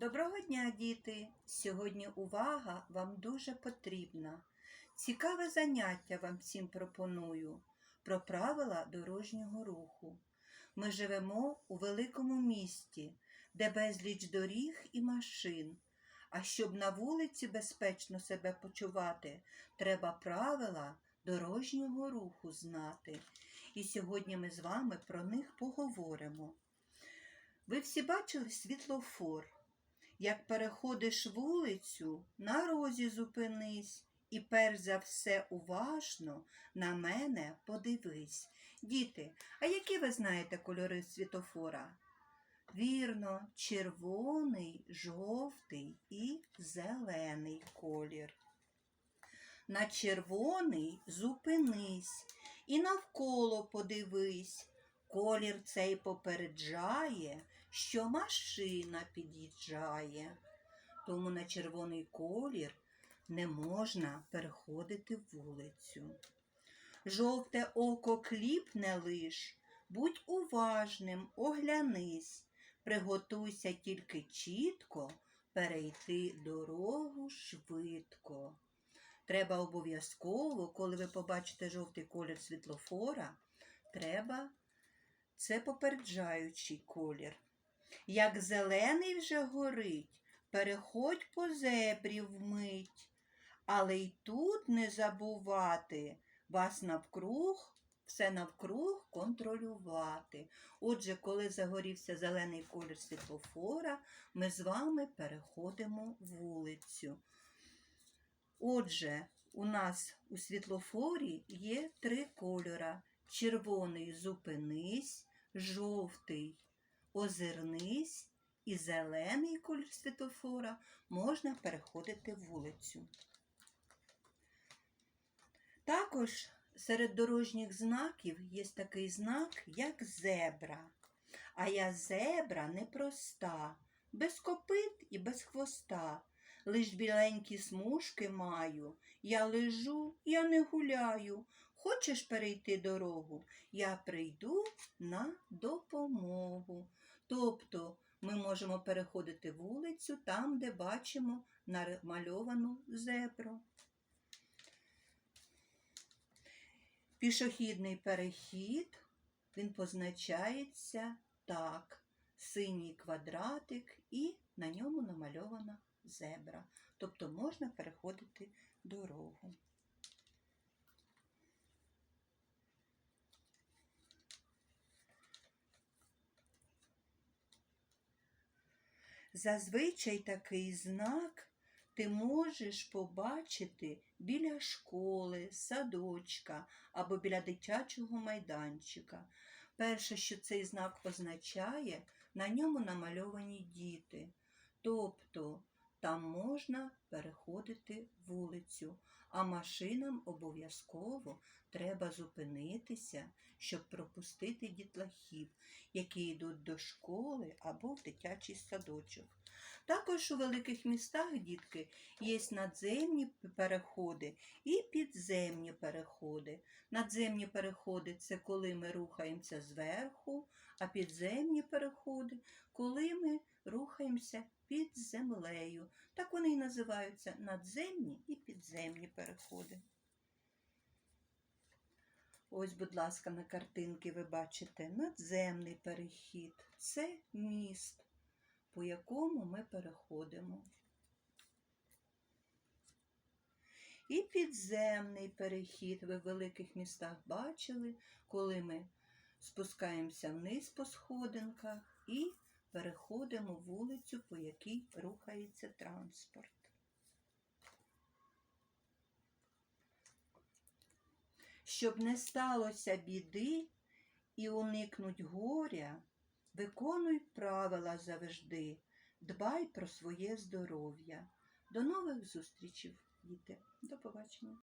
Доброго дня, діти! Сьогодні увага вам дуже потрібна. Цікаве заняття вам всім пропоную про правила дорожнього руху. Ми живемо у великому місті, де безліч доріг і машин. А щоб на вулиці безпечно себе почувати, треба правила дорожнього руху знати. І сьогодні ми з вами про них поговоримо. Ви всі бачили світлофор? Як переходиш вулицю, на розі зупинись, і перш за все уважно на мене подивись. Діти, а які ви знаєте кольори світлофора? Вірно, червоний, жовтий і зелений колір. На червоний зупинись і навколо подивись. Колір цей попереджає, що машина під'їжджає. Тому на червоний колір не можна переходити вулицю. Жовте око кліпне лиш, будь уважним, оглянись, приготуйся тільки чітко перейти дорогу швидко. Треба обов'язково, коли ви побачите жовтий колір світлофора, треба це попереджаючий колір. Як зелений вже горить, переходь по зебрі вмить, але й тут не забувати вас навкруг, все навкруг контролювати. Отже, коли загорівся зелений колір світлофора, ми з вами переходимо вулицю. Отже, у нас у світлофорі є три кольора. Червоний зупинись, жовтий озирнись і зелений колір світлофора можна переходити вулицю. Також серед дорожніх знаків є такий знак, як зебра. А я зебра непроста, без копит і без хвоста. Лиш біленькі смужки маю. Я лежу, я не гуляю. Хочеш перейти дорогу? Я прийду на допомогу. Тобто ми можемо переходити вулицю там, де бачимо намальовану зебру. Пішохідний перехід, він позначається так. Синій квадратик і на ньому намальована зебра. Тобто можна переходити дорогу. Зазвичай такий знак ти можеш побачити біля школи, садочка або біля дитячого майданчика. Перше, що цей знак означає, на ньому намальовані діти. Тобто там можна переходити вулицю, а машинам обов'язково треба зупинитися, щоб пропустити дітлахів, які йдуть до школи або в дитячий садочок. Також у великих містах, дітки, є надземні переходи і підземні переходи. Надземні переходи це коли ми рухаємося зверху, а підземні переходи, коли ми рухаємося під землею. Так вони і називаються надземні і підземні переходи. Ось, будь ласка, на картинки ви бачите надземний перехід. Це міст, по якому ми переходимо. І підземний перехід ви в великих містах бачили, коли ми спускаємося вниз по сходинках і переходимо вулицю, по якій рухається транспорт. Щоб не сталося біди і уникнуть горя, виконуй правила завжди, дбай про своє здоров'я. До нових зустрічей, діти. До побачення.